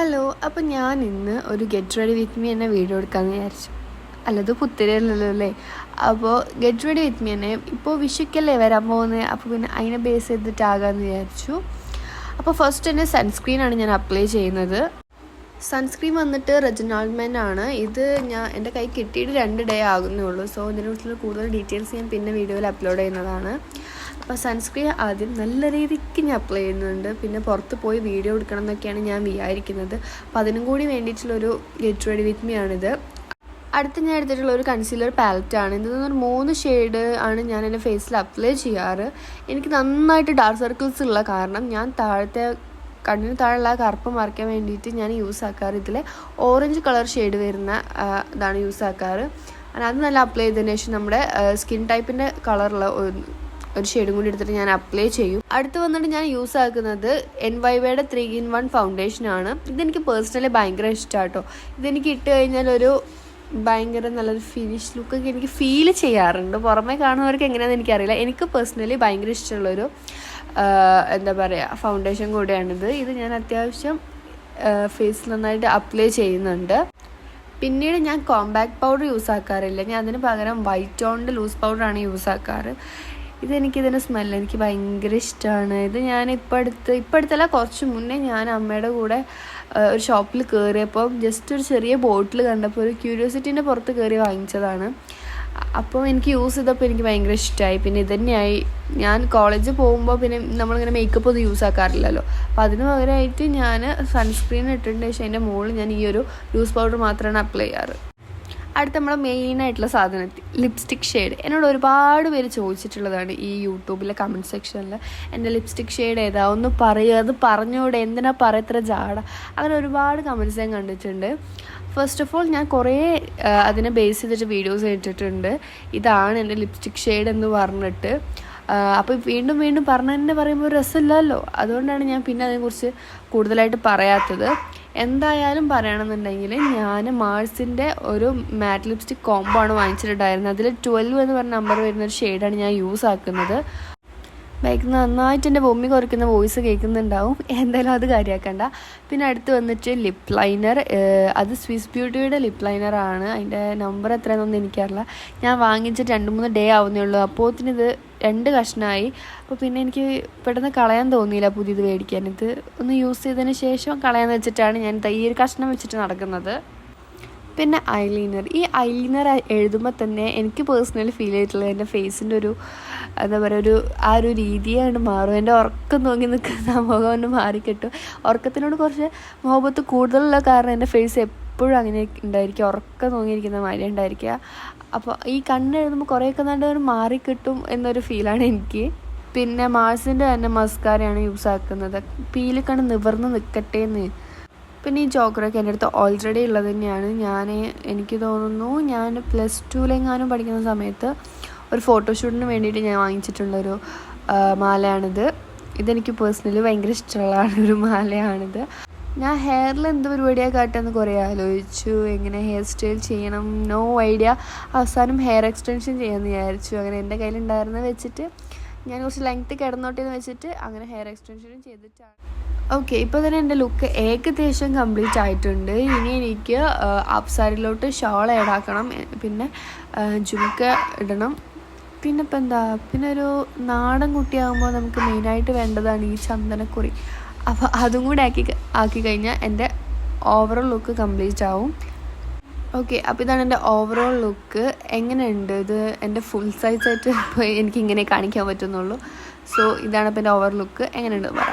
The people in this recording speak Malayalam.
ഹലോ അപ്പം ഞാൻ ഇന്ന് ഒരു ഗെറ്റ് റെഡി വിത്ത് മീ എന്നെ വീഡിയോ എടുക്കാമെന്ന് വിചാരിച്ചു. അല്ലത് പുത്തിരിയല്ലല്ലോ അല്ലേ അപ്പോൾ ഗെറ്റ് റെഡി വിത്ത് മീ എന്നെ ഇപ്പോൾ വിഷുക്കല്ലേ വരാൻ പോകുന്നത് അപ്പോൾ പിന്നെ അതിനെ ബേസ് ചെയ്തിട്ടാകാമെന്ന് വിചാരിച്ചു. അപ്പോൾ ഫസ്റ്റ് തന്നെ സൺസ്ക്രീനാണ് ഞാൻ അപ്ലൈ ചെയ്യുന്നത്. സൺസ്ക്രീൻ വന്നിട്ട് റെജനാൾമെൻ ആണ്. ഇത് ഞാൻ എന്റെ കൈ കിട്ടിയിട്ട് രണ്ട് ഡേ ആകുന്നേ ഉള്ളൂ. സോ ഇതിനെക്കുറിച്ചുള്ള കൂടുതൽ ഡീറ്റെയിൽസ് ഞാൻ പിന്നെ വീഡിയോയിൽ അപ്ലോഡ് ചെയ്യുന്നതാണ്. അപ്പോൾ സൺസ്ക്രീൻ ആദ്യം നല്ല രീതിക്ക് ഞാൻ അപ്ലൈ ചെയ്യുന്നുണ്ട്. പിന്നെ പുറത്ത് പോയി വീഡിയോ എടുക്കണം എന്നൊക്കെയാണ് ഞാൻ വിചാരിക്കുന്നത്. അപ്പോൾ അതിനും കൂടി വേണ്ടിയിട്ടുള്ളൊരു ഗെറ്റ് റെഡി വിത്ത് മീ ആണിത്. അടുത്ത് ഞാൻ എടുത്തിട്ടുള്ള ഒരു കൺസീലർ പാലറ്റാണ് ഇതിൽ നിന്നൊരു മൂന്ന് ഷെയ്ഡ് ആണ് ഞാൻ എന്റെ ഫേസിൽ അപ്ലൈ ചെയ്യാറ്. എനിക്ക് നന്നായിട്ട് ഡാർക്ക് സർക്കിൾസ് ഉള്ള കാരണം ഞാൻ താഴത്തെ കണ്ണിന് താഴെയുള്ള കറുപ്പ് മറയ്ക്കാൻ വേണ്ടിയിട്ട് ഞാൻ യൂസ് ആക്കാറ്. ഇതിലെ ഓറഞ്ച് കളർ ഷെയ്ഡ് വരുന്ന ഇതാണ് യൂസ് ആക്കാറ്. അത് നല്ല അപ്ലൈ ചെയ്തതിന് ശേഷം നമ്മുടെ സ്കിൻ ടൈപ്പിന്റെ കളറുള്ള ഒരു ഷെയ്ഡും കൂടി എടുത്തിട്ട് ഞാൻ അപ്ലൈ ചെയ്യും. അടുത്ത് വന്നിട്ട് ഞാൻ യൂസ് ആക്കുന്നത് എൻ വൈവയുടെ ത്രീ ഇൻ വൺ ഫൗണ്ടേഷൻ ആണ്. ഇതെനിക്ക് പേഴ്സണലി ഭയങ്കര ഇഷ്ടമാട്ടോ ഇതെനിക്ക് ഇട്ട് കഴിഞ്ഞാൽ ഒരു ഭയങ്കര നല്ലൊരു ഫിനിഷ് ലുക്കൊക്കെ എനിക്ക് ഫീൽ ചെയ്യാറുണ്ട്. പുറമേ കാണുന്നവർക്ക് എങ്ങനെയാണെന്ന് എനിക്കറിയില്ല. എനിക്ക് പേഴ്സണലി ഭയങ്കര ഇഷ്ടമുള്ളൊരു എന്താ പറയുക ഫൗണ്ടേഷൻ കൂടെയാണിത്. ഇത് ഞാൻ അത്യാവശ്യം ഫേസിൽ നന്നായിട്ട് അപ്ലൈ ചെയ്യുന്നുണ്ട്. പിന്നീട് ഞാൻ കോമ്പാക്ട് പൗഡർ യൂസ് ആക്കാറില്ല. ഞാൻ അതിന് പകരം വൈറ്റ് ടോണിന്റെ ലൂസ് പൗഡറാണ് യൂസ് ആക്കാറ്. ഇതെനിക്കിതിന്റെ സ്മെല്ല് എനിക്ക് ഭയങ്കര ഇഷ്ടമാണ് ഇത് ഞാൻ ഇപ്പം അടുത്ത് ഇപ്പം അടുത്തല്ല കുറച്ച് മുന്നേ ഞാൻ അമ്മയുടെ കൂടെ ഒരു ഷോപ്പിൽ കയറിയപ്പോൾ ജസ്റ്റ് ഒരു ചെറിയ ബോട്ടിൽ കണ്ടപ്പോൾ ഒരു ക്യൂരിയോസിറ്റീന്റെ പുറത്ത് കയറി വാങ്ങിച്ചതാണ്. അപ്പോൾ എനിക്ക് യൂസ് ചെയ്തപ്പോൾ എനിക്ക് ഭയങ്കര ഇഷ്ടമായി പിന്നെ ഇതന്നെയായി. ഞാൻ കോളേജിൽ പോകുമ്പോൾ പിന്നെ നമ്മളിങ്ങനെ മേക്കപ്പ് ഒന്നും യൂസ് ആക്കാറില്ലല്ലോ. അപ്പോൾ അതിന് പകരമായിട്ട് ഞാൻ സൺസ്ക്രീൻ ഇട്ടിട്ടുണ്ട്. പക്ഷേ അതിന്റെ മുകളിൽ ഞാൻ ഈ ഒരു ലൂസ് പൗഡർ മാത്രമാണ് അപ്ലൈ ചെയ്യാറ്. അടുത്ത നമ്മളെ മെയിനായിട്ടുള്ള എത്തി. ലിപ്സ്റ്റിക് ഷെയ്ഡ് എന്നോട് ഒരുപാട് പേര് ചോദിച്ചിട്ടുള്ളതാണ് ഈ യൂട്യൂബിലെ കമന്റ് സെക്ഷനിൽ എന്റെ ലിപ്സ്റ്റിക് ഷെയ്ഡ് ഏതാ? ഒന്ന് പറയുക അത് പറഞ്ഞുകൂടെ എന്തിനാ പറയത്ര ജാട. അങ്ങനെ ഒരുപാട് കമന്റ്സ് ഞാൻ കണ്ടിട്ടുണ്ട്. ഫസ്റ്റ് ഓഫ് ഓൾ ഞാൻ കുറേ അതിനെ ബേസ് ചെയ്തിട്ട് വീഡിയോസ് ഇട്ടിട്ടുണ്ട്. ഇതാണ് എന്റെ ലിപ്സ്റ്റിക് ഷെയ്ഡ് എന്ന് പറഞ്ഞിട്ട്. അപ്പോൾ വീണ്ടും വീണ്ടും പറഞ്ഞു തന്നെ പറയുമ്പോൾ രസമില്ലല്ലോ. അതുകൊണ്ടാണ് ഞാൻ പിന്നെ അതിനെക്കുറിച്ച് കൂടുതലായിട്ട് പറയാത്തത്. എന്തായാലും പറയണമെന്നുണ്ടെങ്കിൽ ഞാൻ മാഴ്സിന്റെ ഒരു മാറ്റ് ലിപ്സ്റ്റിക് കോംബോ ആണ് വാങ്ങിച്ചിട്ടുണ്ടായിരുന്നത്. അതിൽ ട്വൽവ് എന്ന് പറഞ്ഞ നമ്പർ വരുന്ന ഒരു ഷെയ്ഡാണ് ഞാൻ യൂസ് ആക്കുന്നത്. ബൈക്ക് നന്നായിട്ട് എന്റെ ബൊമ്മി കുറയ്ക്കുന്ന വോയിസ് കേൾക്കുന്നുണ്ടാവും. എന്തായാലും അത് കാര്യമാക്കണ്ട പിന്നെ അടുത്ത് വന്നിട്ട് ലിപ് ലൈനർ അത് സ്വിസ് ബ്യൂട്ടിയുടെ ലിപ്പ് ലൈനറാണ് അതിന്റെ നമ്പർ എത്രയാണെന്നൊന്നും എനിക്കറിയില്ല. ഞാൻ വാങ്ങിച്ചിട്ട് രണ്ട് മൂന്ന് ഡേ ആവുന്നേ ഉള്ളൂ. അപ്പോഴത്തിന് ഇത് രണ്ട് കഷ്ണമായി അപ്പോൾ പിന്നെ എനിക്ക് പെട്ടെന്ന് കളയാൻ തോന്നിയില്ല പുതിയത് മേടിക്കാൻ. ഇത് ഒന്ന് യൂസ് ചെയ്തതിന് ശേഷം കളയാന്ന് വെച്ചിട്ടാണ് ഞാൻ ഈ ഒരു കഷ്ണം വെച്ചിട്ട് നടക്കുന്നത്. പിന്നെ ഐലൈനർ. ഈ ഐലൈനർ എഴുതുമ്പോൾ തന്നെ എനിക്ക് പേഴ്സണലി ഫീൽ ചെയ്തിട്ടുള്ളത് എന്റെ ഫേസിന്റെ ഒരു എന്താ പറയുക ഒരു ആ ഒരു രീതിയാണ് മാറും. എന്റെ ഉറക്കം നോക്കി നിൽക്കുന്ന മുഖം ഒന്ന് മാറിക്കിട്ടും. ഉറക്കത്തിനോട് കുറച്ച് മുഖത്ത് കൂടുതലുള്ള കാരണം എന്റെ ഫേസ് എപ്പോഴും അങ്ങനെ ഉണ്ടായിരിക്കുക ഉറക്കം തൂങ്ങിയിരിക്കുന്ന മാതിരി ഉണ്ടായിരിക്കുക. അപ്പോൾ ഈ കണ്ണ് എഴുതുമ്പോൾ കുറേയൊക്കെ നല്ല ഒരു മാറിക്കിട്ടും എന്നൊരു ഫീലാണ് എനിക്ക്. പിന്നെ മാസിന്റെ തന്നെ മസ്കാരയാണ് യൂസ് ആക്കുന്നത്. പീൽ കണ്ണ് നിവർന്ന് നിൽക്കട്ടെ എന്ന്. പിന്നെ ഈ ജോക്കറൊക്കെ എന്റെ അടുത്ത് ഓൾറെഡി ഉള്ളത് തന്നെയാണ്. ഞാൻ എനിക്ക് തോന്നുന്നു ഞാൻ പ്ലസ് ടുവിലെങ്ങാനും പഠിക്കുന്ന സമയത്ത് ഒരു ഫോട്ടോഷൂട്ടിന് വേണ്ടിയിട്ട് ഞാൻ വാങ്ങിച്ചിട്ടുള്ളൊരു മാലയാണിത്. ഇതെനിക്ക് പേഴ്സണലി ഭയങ്കര ഇഷ്ടമുള്ളതാണ് ഒരു മാലയാണിത്. ഞാൻ ഹെയറിൽ എന്ത് പരിപാടിയാണ് കാട്ടുമെന്ന് കുറേ ആലോചിച്ചു. എങ്ങനെ ഹെയർ സ്റ്റൈൽ ചെയ്യണം? നോ ഐഡിയ അവസാനം ഹെയർ എക്സ്റ്റൻഷൻ ചെയ്യാമെന്ന് വിചാരിച്ചു. അങ്ങനെ എന്റെ കയ്യിലുണ്ടായിരുന്നത് വെച്ചിട്ട് ഞാൻ കുറച്ച് ലെങ്ത്ത് കിടന്നോട്ടെ എന്ന് വെച്ചിട്ട് അങ്ങനെ ഹെയർ എക്സ്റ്റൻഷനും ചെയ്തിട്ടാണ്. ഓക്കെ ഇപ്പോൾ തന്നെ എന്റെ ലുക്ക് ഏകദേശം കംപ്ലീറ്റ് ആയിട്ടുണ്ട്. ഇനി എനിക്ക് അപ്സാരിലോട്ട് ഷോൾ ഏടാക്കണം പിന്നെ ജുമുക്ക ഇടണം പിന്നെ ഇപ്പം എന്താ പിന്നെ ഒരു നാടൻ കുട്ടിയാകുമ്പോൾ നമുക്ക് മെയിനായിട്ട് വേണ്ടതാണ് ഈ ചന്ദനക്കുറി. അപ്പോൾ അതും കൂടി ആക്കി ആക്കി കഴിഞ്ഞാൽ എന്റെ ഓവറോൾ ലുക്ക് കംപ്ലീറ്റ് ആവും. ഓക്കെ അപ്പോൾ ഇതാണ് എന്റെ ഓവറോൾ ലുക്ക് എങ്ങനെയുണ്ട് ഇത്? എന്റെ ഫുൾ സൈസ് ആയിട്ട് എനിക്ക് ഇങ്ങനെ കാണിക്കാൻ പറ്റുന്നുള്ളൂ. സോ ഇതാണ് ഇപ്പോൾ എന്റെ ഓവർ ലുക്ക് എങ്ങനെയുണ്ടെന്ന് പറ.